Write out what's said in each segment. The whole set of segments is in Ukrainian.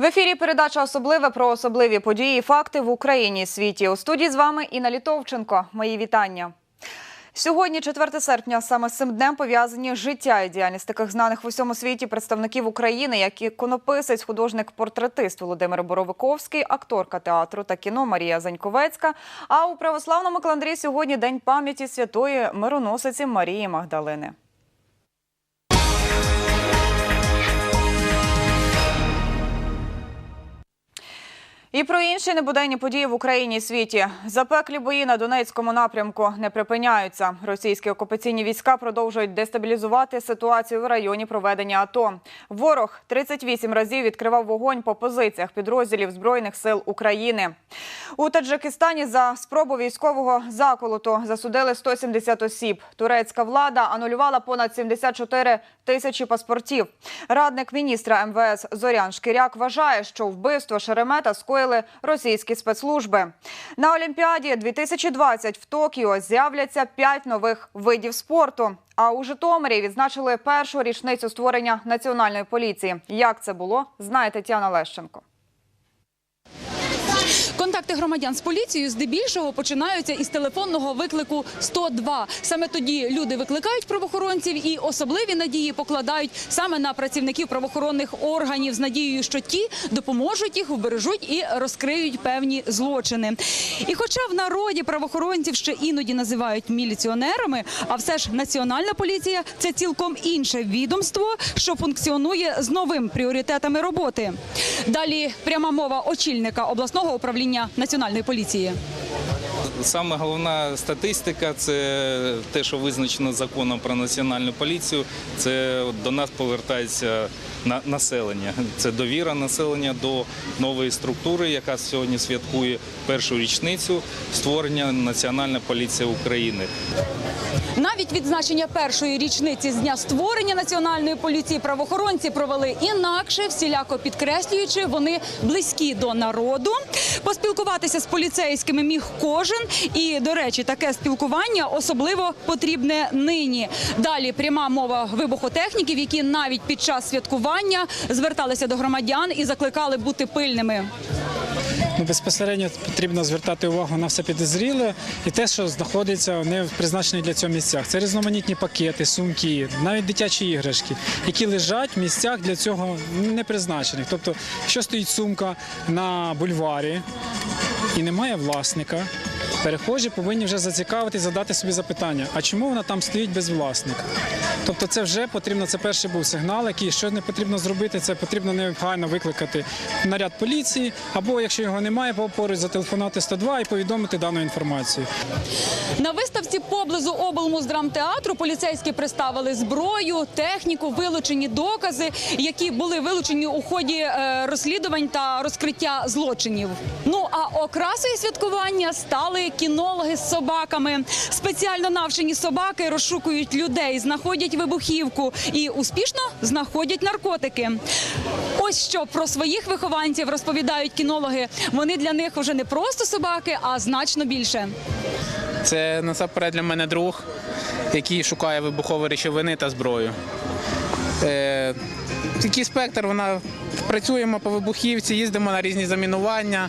В ефірі передача особливе про особливі події і факти в Україні і світі. У студії з вами Інна Літовченко. Мої вітання. Сьогодні, 4 серпня, саме з цим днем пов'язані життя і діяльність таких знаних в усьому світі представників України, як іконописець, художник-портретист Володимир Боровиковський, акторка театру та кіно Марія Заньковецька. А у православному календарі сьогодні день пам'яті святої мироносиці Марії Магдалини. І про інші небуденні події в Україні і світі. Запеклі бої на Донецькому напрямку не припиняються. Російські окупаційні війська продовжують дестабілізувати ситуацію в районі проведення АТО. Ворог 38 разів відкривав вогонь по позиціях підрозділів Збройних сил України. У Таджикистані за спробу військового заколоту засудили 170 осіб. Турецька влада анулювала понад 74 тисячі паспортів. Радник міністра МВС Зорян Шкіряк вважає, що вбивство Шеремета скоїли російські спецслужби. На Олімпіаді 2020 в Токіо з'являться п'ять нових видів спорту. А у Житомирі відзначили першу річницю створення національної поліції. Як це було, знає Тетяна Лещенко. Контакти громадян з поліцією здебільшого починаються із телефонного виклику 102. Саме тоді люди викликають правоохоронців і особливі надії покладають саме на працівників правоохоронних органів з надією, що ті допоможуть їх, вбережуть і розкриють певні злочини. І, хоча в народі правоохоронців ще іноді називають міліціонерами, а все ж національна поліція це цілком інше відомство, що функціонує з новим пріоритетами роботи. Далі пряма мова очільника обласного управління національної поліції. Саме головна статистика це те, що визначено законом про національну поліцію. Це до нас повертається на населення. Це довіра населення до нової структури, яка сьогодні святкує першу річницю створення Національної поліції України. Навіть відзначення першої річниці з дня створення національної поліції правоохоронці провели інакше, всіляко підкреслюючи, вони близькі до народу. Поспілкуватися з поліцейськими міг кожен. І, до речі, таке спілкування особливо потрібне нині. Далі пряма мова вибухотехніків, які навіть під час святкування зверталися до громадян і закликали бути пильними. Безпосередньо потрібно звертати увагу на все підозріле і те, що знаходиться не в призначених для цього місцях. Це різноманітні пакети, сумки, навіть дитячі іграшки, які лежать в місцях для цього не призначених. Тобто, що стоїть сумка на бульварі і немає власника. Перехожі повинні вже зацікавитись, задати собі запитання, а чому вона там стоїть без власника? Тобто це вже потрібно, це перший був сигнал, який що не потрібно зробити, це потрібно негайно викликати наряд поліції, або якщо його немає, поруч зателефонувати 102 і повідомити дану інформацію. На виставці поблизу облмуздрамтеатру поліцейські представили зброю, техніку, вилучені докази, які були вилучені у ході е, розслідувань та розкриття злочинів. Ну а окрасою святкування стали кінологи з собаками. Спеціально навчені собаки розшукують людей, знаходять вибухівку і успішно знаходять наркотики. Ось що про своїх вихованців розповідають кінологи. Вони для них вже не просто собаки, а значно більше. Це насамперед для мене друг, який шукає вибухові речовини та зброю. Е, такий спектр, вона працюємо по вибухівці, їздимо на різні замінування.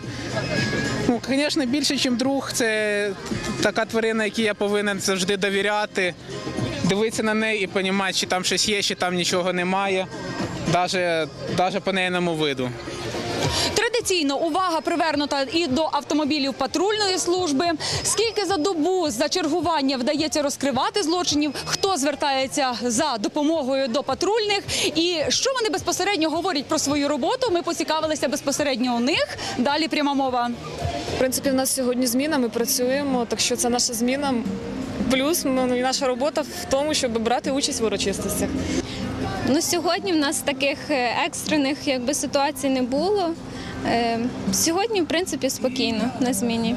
Ну, звісно, більше, ніж друг, це така тварина, якій я повинен завжди довіряти, дивитися на неї і розуміти, чи там щось є, чи там нічого немає, навіть по нейному виду. Традиційно увага привернута і до автомобілів патрульної служби. Скільки за добу за чергування вдається розкривати злочинів? Хто звертається за допомогою до патрульних? І що вони безпосередньо говорять про свою роботу? Ми поцікавилися безпосередньо у них. Далі пряма мова. В принципі, в нас сьогодні зміна, ми працюємо, так що це наша зміна. Плюс наша робота в тому, щоб брати участь в урочистостях. Ну, сьогодні в нас таких е, екстрених якби, ситуацій не було. Е, Сьогодні, в принципі, спокійно на зміні.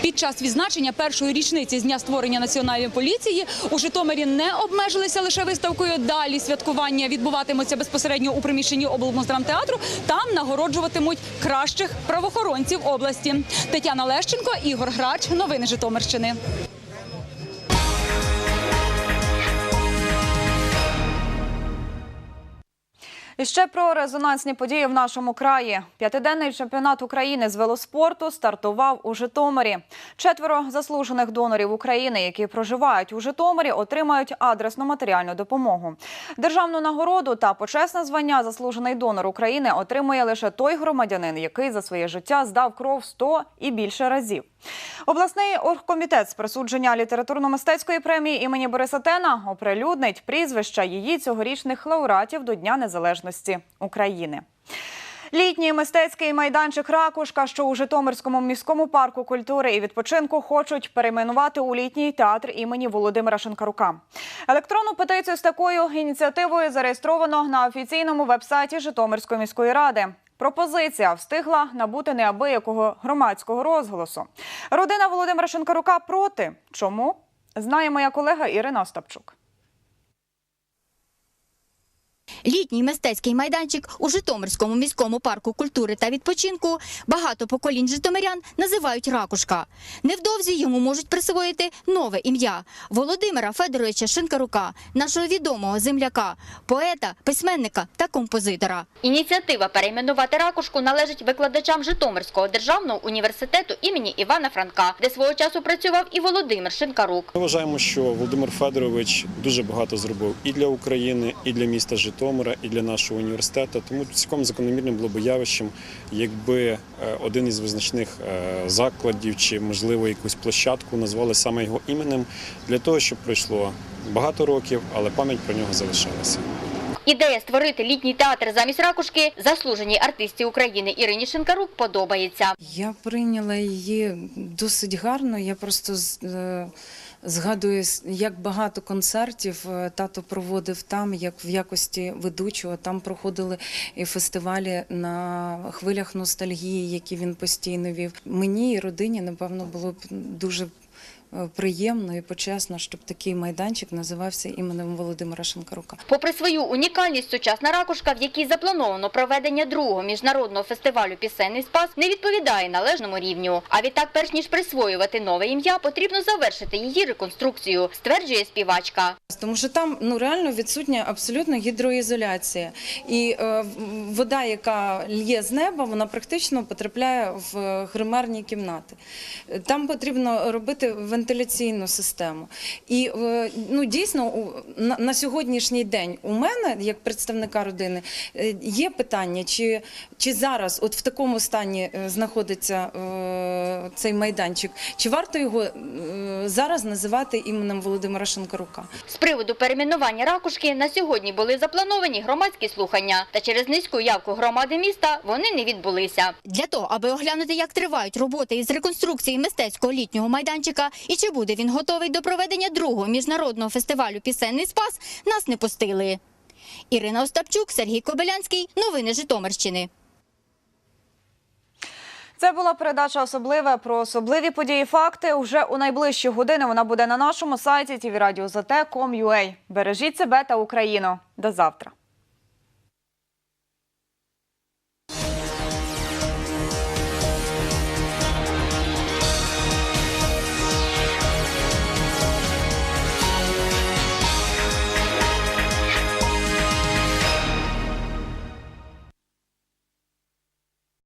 Під час відзначення першої річниці з дня створення національної поліції у Житомирі не обмежилися лише виставкою. Далі святкування відбуватимуться безпосередньо у приміщенні облмуздрамтеатру. Там нагороджуватимуть кращих правоохоронців області. Тетяна Лещенко, Ігор Грач. Новини Житомирщини. І ще про резонансні події в нашому краї. П'ятиденний чемпіонат України з велоспорту стартував у Житомирі. Четверо заслужених донорів України, які проживають у Житомирі, отримають адресну матеріальну допомогу. Державну нагороду та почесне звання заслужений донор України отримує лише той громадянин, який за своє життя здав кров 100 і більше разів. Обласний оргкомітет з присудження літературно-мистецької премії імені Бориса Тена оприлюднить прізвища її цьогорічних лауреатів до Дня Незалежності України. Літній мистецький майданчик Ракушка, що у Житомирському міському парку культури і відпочинку хочуть перейменувати у літній театр імені Володимира Шинкарука. Електронну петицію з такою ініціативою зареєстровано на офіційному вебсайті Житомирської міської ради. Пропозиція встигла набути неабиякого громадського розголосу. Родина Володимира Шинкарука проти. Чому? Знає моя колега Ірина Остапчук. Літній мистецький майданчик у Житомирському міському парку культури та відпочинку багато поколінь житомирян називають ракушка. Невдовзі йому можуть присвоїти нове ім'я Володимира Федоровича Шинкарука, нашого відомого земляка, поета, письменника та композитора. Ініціатива перейменувати ракушку належить викладачам Житомирського державного університету імені Івана Франка, де свого часу працював і Володимир Шинкарук. Ми вважаємо, що Володимир Федорович дуже багато зробив і для України, і для міста Житомира, і для нашого університету. Тому цілком закономірним було б явищем, якби е, один із визначних е, закладів чи, можливо, якусь площадку назвали саме його іменем для того, щоб пройшло багато років, але пам'ять про нього залишалася. Ідея створити літній театр замість ракушки заслуженій артисті України Ірині Шинкарук подобається. Я прийняла її досить гарно. Я просто з- е, згадую, як багато концертів е, тато проводив там, як в якості ведучого. Там проходили і фестивалі на хвилях ностальгії, які він постійно вів. Мені і родині, напевно, було б дуже приємно і почесно, щоб такий майданчик називався іменем Володимира Шинкарука. Попри свою унікальність, сучасна ракушка, в якій заплановано проведення другого міжнародного фестивалю Пісенний спас, не відповідає належному рівню. А відтак, перш ніж присвоювати нове ім'я, потрібно завершити її реконструкцію, стверджує співачка. Тому що там ну реально відсутня абсолютно гідроізоляція, і е, вода, яка лє з неба, вона практично потрапляє в е, гримерні кімнати. Е, Там потрібно робити вентиляційну систему. І е, ну дійсно у- на, сьогоднішній день у мене, як представника родини, е, є питання, чи, чи зараз, от в такому стані е, знаходиться цей майданчик, чи варто його зараз називати іменем Володимира Шинкарука? З приводу перейменування ракушки на сьогодні були заплановані громадські слухання, та через низьку явку громади міста вони не відбулися. Для того, аби оглянути, як тривають роботи із реконструкції мистецького літнього майданчика і чи буде він готовий до проведення другого міжнародного фестивалю Пісенний спас, нас не пустили. Ірина Остапчук, Сергій Кобилянський. Новини Житомирщини. Це була передача особливе про особливі події. Факти уже у найближчі години. Вона буде на нашому сайті tvradio.zt.com.ua. Бережіть себе та Україну. До завтра.